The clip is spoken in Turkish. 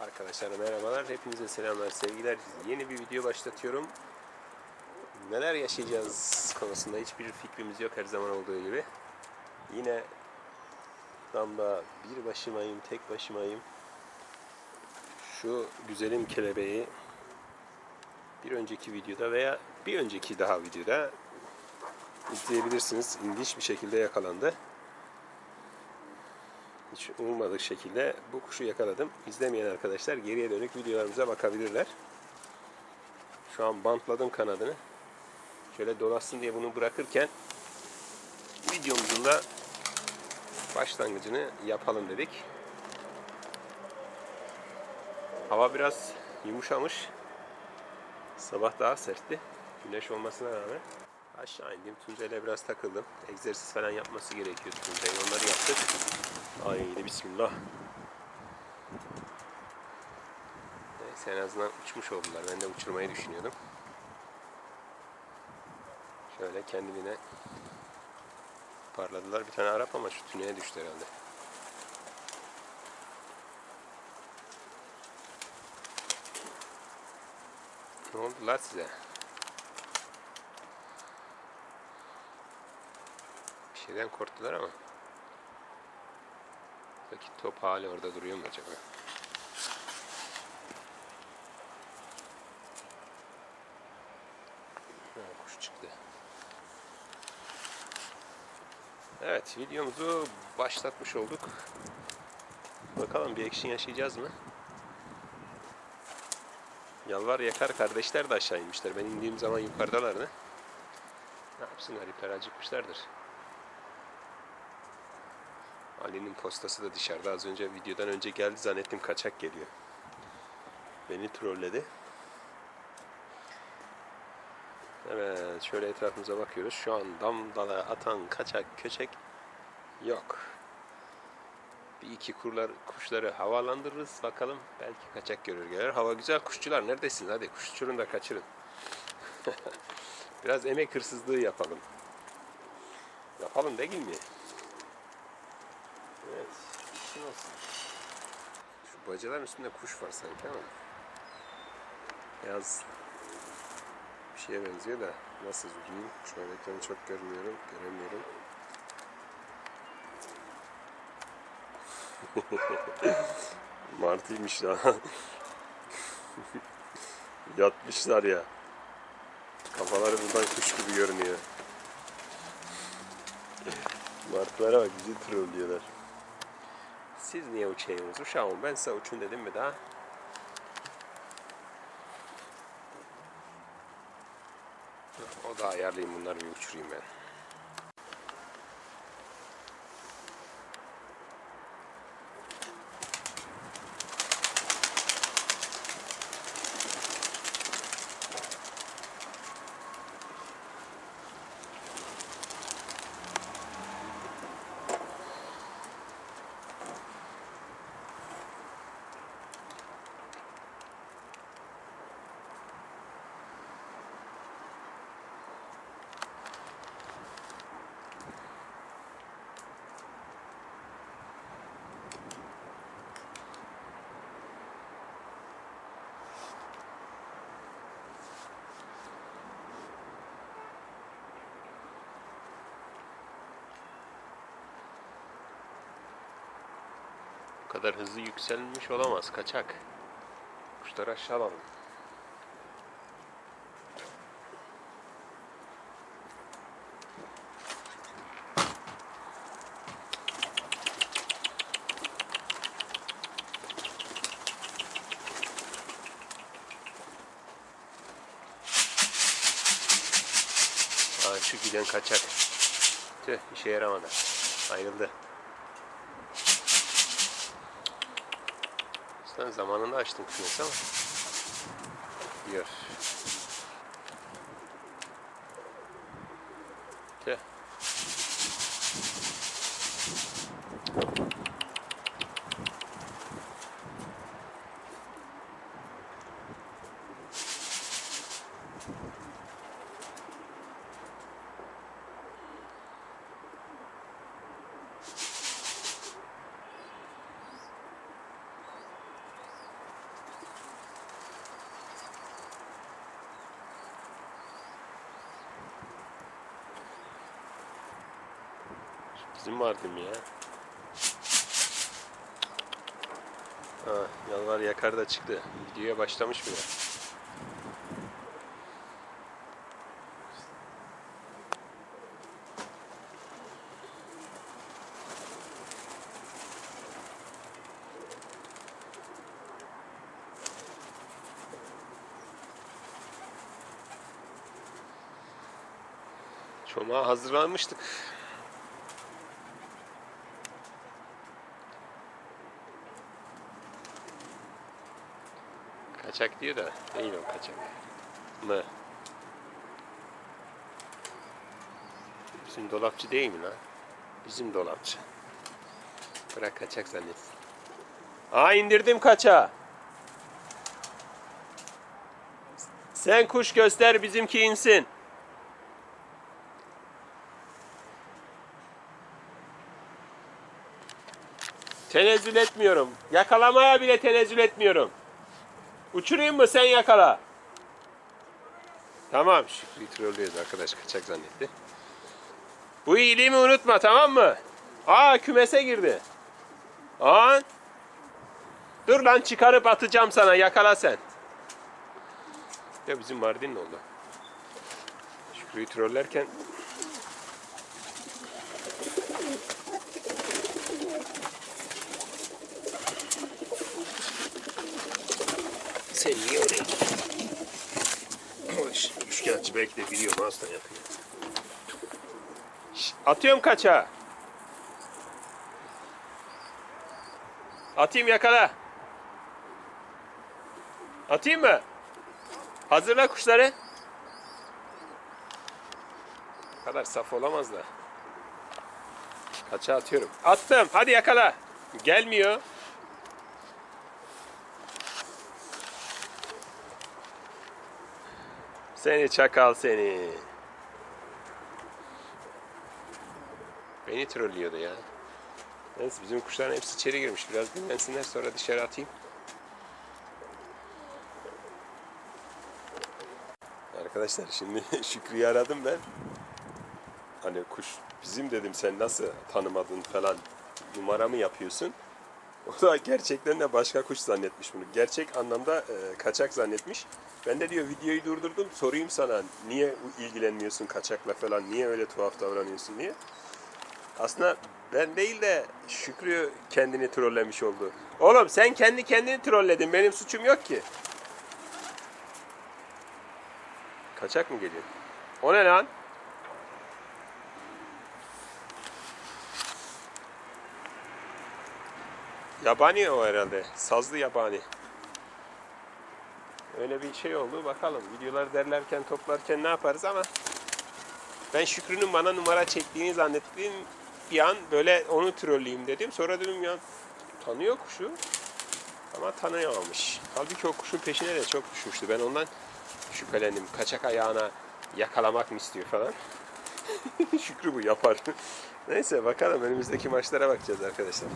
Arkadaşlar merhabalar. Hepinize selamlar, sevgiler. Yeni bir video başlatıyorum. Neler yaşayacağız konusunda hiçbir fikrimiz yok her zaman olduğu gibi. Yine damda bir başımayım, tek başımayım. Şu güzelim kelebeği bir önceki videoda veya bir önceki daha videoda izleyebilirsiniz. İlginç bir şekilde yakalandı. Hiç ummadık şekilde bu kuşu yakaladım. İzlemeyen arkadaşlar geriye dönük videolarımıza bakabilirler. Şu an bantladım kanadını. Şöyle dolaşsın diye bunu bırakırken videomuzun da başlangıcını yapalım dedik. Hava biraz yumuşamış. Sabah daha sertti. Güneş olmasına rağmen. Aşağı indim. Tuncay'la biraz takıldım. Egzersiz falan yapması gerekiyor Tuncay'ın. Onları yaptık. Haydi bismillah. Neyse en azından uçmuş oldular. Ben de uçurmayı düşünüyordum. Şöyle kendiliğine parladılar. Bir tane Arap ama şu tüneye düştü herhalde. Ne oldular size? Şeyden korktular ama. Peki top hali orada duruyor mu acaba? Ha, kuş çıktı. Evet videomuzu başlatmış olduk. Bakalım bir action yaşayacağız mı? Yalvar yakar kardeşler de aşağı inmişler. Ben indiğim zaman yukarıdalardı. Ne yapsınlar ipler acıkmışlardır. Ali'nin postası da dışarıda. Az önce videodan önce geldi zannettim kaçak geliyor. Beni trolledi. Evet şöyle etrafımıza bakıyoruz. Şu an dam dala atan kaçak köçek yok. Bir iki kurlar, kuşları havalandırırız bakalım. Belki kaçak görür gelir. Hava güzel kuşçular neredesiniz? Hadi kuş uçurun da kaçırın. Biraz emek hırsızlığı yapalım. Yapalım değil mi? Şu olsun. Şu bacaların üstünde kuş var sanki ama. Beyaz bir şeye benziyor da nasıl zoomlayayım? Şu an ekranı çok görmüyorum, göremiyorum. Martıymış ya. Yatmışlar ya. Kafaları buradan kuş gibi görünüyor. Martılara bak bizi trollüyorlar. Siz niye uçuyorsunuz? Uşağım ben size uçun dedim mi daha? O da ayarlayayım bunları bir uçurayım ben. Kadar hızlı yükselmiş olamaz. Kaçak. Kuşları aşağı alalım. Aa, şu giden kaçak. Tüh işe yaramadı. Ayrıldı. Sen zamanında açtın kümesi ama. Diyor. Bizim vardı mı ya? Ha, yalvar yakar da çıktı. Videoya başlamış bile. Çomağa hazırlanmıştık. Kaçak diyor da değil o kaçak. Mı? Bizim dolapçı değil mi lan? Bizim dolapçı. Bırak kaçak zannetsin. Aa indirdim kaça. Sen kuş göster bizimki insin. Tenezzül etmiyorum. Yakalamaya bile tenezzül etmiyorum. Uçurayım mı sen yakala. Tamam Şükrü'yü trollüyoruz arkadaş kaçak zannetti. Bu iyiliğimi unutma tamam mı? Aa kümese girdi. Aa. Dur lan çıkarıp atacağım sana yakala sen. Ya bizim Mardin ne oldu? Şükrü'yü trollerken Sen niye oraya Hoş. Üçkağıtçı belki de biliyor mouse'dan yapıyor. Şş, Atıyorum kaça. Atayım yakala. Atayım mı? Hazırla kuşları. Bu kadar saf olamaz da. Kaça atıyorum. Attım. Hadi yakala. Gelmiyor. Seni çakal seni. Beni trollüyordu ya. Neyse bizim kuşların hepsi içeri girmiş. Biraz dinlensinler sonra dışarı atayım. Arkadaşlar şimdi Şükrü'yü aradım ben. Hani kuş bizim dedim sen nasıl tanımadın falan numara mı yapıyorsun? O da gerçekten de başka kuş zannetmiş bunu. Gerçek anlamda e, kaçak zannetmiş. Ben de diyor videoyu durdurdum sorayım sana niye ilgilenmiyorsun kaçakla falan niye öyle tuhaf davranıyorsun diye. Aslında ben değil de Şükrü kendini trollemiş oldu. Oğlum sen kendi kendini trolledin benim suçum yok ki. Kaçak mı geliyor? O ne lan? Yabani o herhalde. Sazlı yabani. Öyle bir şey oldu. Bakalım videolar derlerken toplarken ne yaparız ama ben Şükrü'nün bana numara çektiğini zannettiğim bir an böyle onu trolleyeyim dedim. Sonra dedim ya tanıyor kuşu ama tanıyamamış. Halbuki o kuşun peşine de çok düşmüştü. Ben ondan şüphelendim. Kaçak ayağına yakalamak mı istiyor falan. Şükrü bu yapar. Neyse bakalım önümüzdeki maçlara bakacağız arkadaşlar.